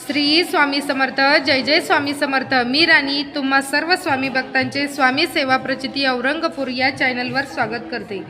श्री स्वामी समर्थ जय जय स्वामी समर्थ. मी राणी तुम्हा सर्व स्वामी भक्तांचे स्वामी सेवा प्रचिती औरंगपूर या चॅनलवर स्वागत करते.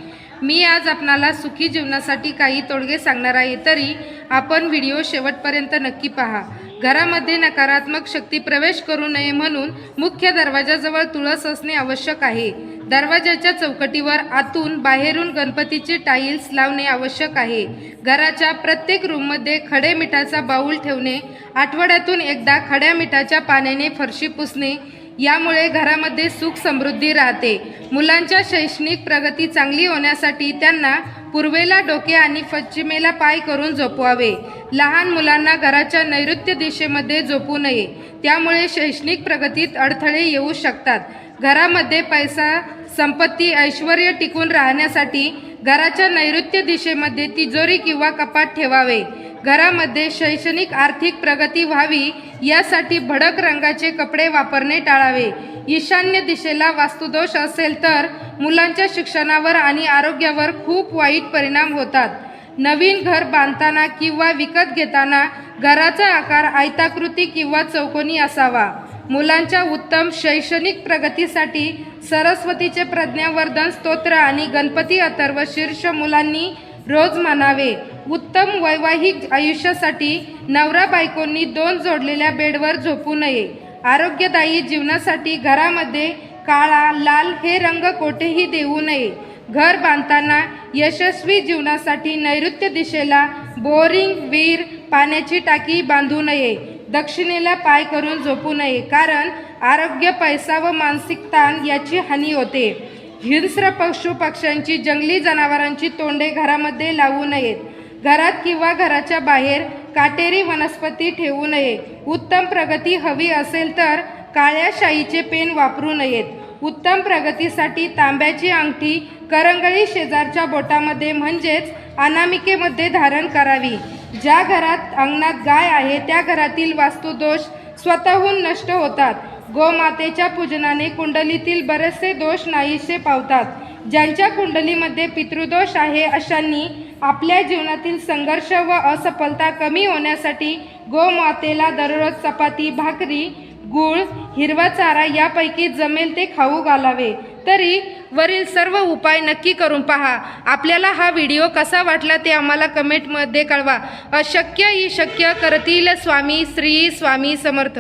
मी आज आपणाला सुखी जीवनासाठी काही तोडगे सांगणार आहे तरी आपण व्हिडिओ शेवटपर्यंत नक्की पहा. घरामध्ये नकारात्मक शक्ती प्रवेश करू नये म्हणून मुख्य दरवाजाजवळ तुळस असणे आवश्यक आहे. दरवाजाच्या चौकटीवर आतून बाहेरून गणपतीचे टाईल्स लावणे आवश्यक आहे. घराच्या प्रत्येक रूममध्ये खडे मिठाचा बाऊल ठेवणे आठवड्यातून एकदा खड्या मिठाच्या पाण्याने फरशी पुसणे यामुळे घरामध्ये सुख समृद्धी राहते. मुलांच्या शैक्षणिक प्रगती चांगली होण्यासाठी त्यांना पूर्वेला डोके आणि पश्चिमेला पाय करून झोपवावे. लहान मुलांना घराच्या नैऋत्य दिशेमध्ये झोपू नये. त्यामुळे शैक्षणिक प्रगतीत अडथळे येऊ शकतात. घरामध्ये पैसा संपत्ती ऐश्वर टिकून राहण्यासाठी घराच्या नैऋत्य दिशेमध्ये तिजोरी किंवा कपाट ठेवावे. घरामध्ये शैक्षणिक आर्थिक प्रगती व्हावी यासाठी भडक रंगाचे कपडे वापरणे टाळावे. ईशान्य दिशेला वास्तुदोष असेल तर मुलांच्या शिक्षणावर आणि आरोग्यावर खूप वाईट परिणाम होतात. नवीन घर बांधताना किंवा विकत घेताना घराचा आकार आयताकृती किंवा चौकोनी असावा. मुलांच्या उत्तम शैक्षणिक प्रगतीसाठी सरस्वतीचे प्रज्ञावर्धन स्तोत्र आणि गणपती अथर्व शीर्ष मुलांनी रोज मानावे. उत्तम वैवाहिक आयुष्यासाठी नवरा बायकोंनी दोन जोडलेल्या बेडवर झोपू नये. आरोग्यदायी जीवनासाठी घरामध्ये काळा लाल हे रंग कोठेही देऊ नये. घर बांधताना यशस्वी जीवनासाठी नैऋत्य दिशेला बोरिंग विहीर पाण्याची टाकी बांधू नये दक्षिणेला पाय करून झोपू नये कारण आरोग्य पैसा व मानसिक ताण याची हानी होते. हिंस्र पशु पक्ष्यांची जंगली जनावरांची तोंडे घरामध्ये लावू नयेत. घरात किंवा घराच्या बाहेर काटेरी वनस्पती ठेवू नये. उत्तम प्रगती हवी असेल तर काळ्या शाईचे पेन वापरू नयेत. उत्तम प्रगतीसाठी तांब्याची अंगठी करंगळी शेजारच्या बोटामध्ये म्हणजेच अनामिकेमध्ये धारण करावी. ज्या घरात अंगणात गाय आहे त्या घरातील वास्तुदोष स्वतःहून नष्ट होतात. गोमातेच्या पूजनाने कुंडलीतील बरेचसे दोष नाहीसे पावतात. ज्यांच्या कुंडलीमध्ये पितृदोष आहे अशांनी आपल्या जीवनातील संघर्ष व असफलता कमी होण्यासाठी गोमातेला दररोज चपाती भाकरी गूळ हिरवा चारा यापैकी जमेल ते खाऊ घालावे. तरी वरील सर्व उपाय नक्की करून पहा. आपल्याला हा व्हिडिओ कसा वाटला ते आम्हाला कमेंटमध्ये कळवा. अशक्य ही शक्य करतील स्वामी श्री स्वामी समर्थ.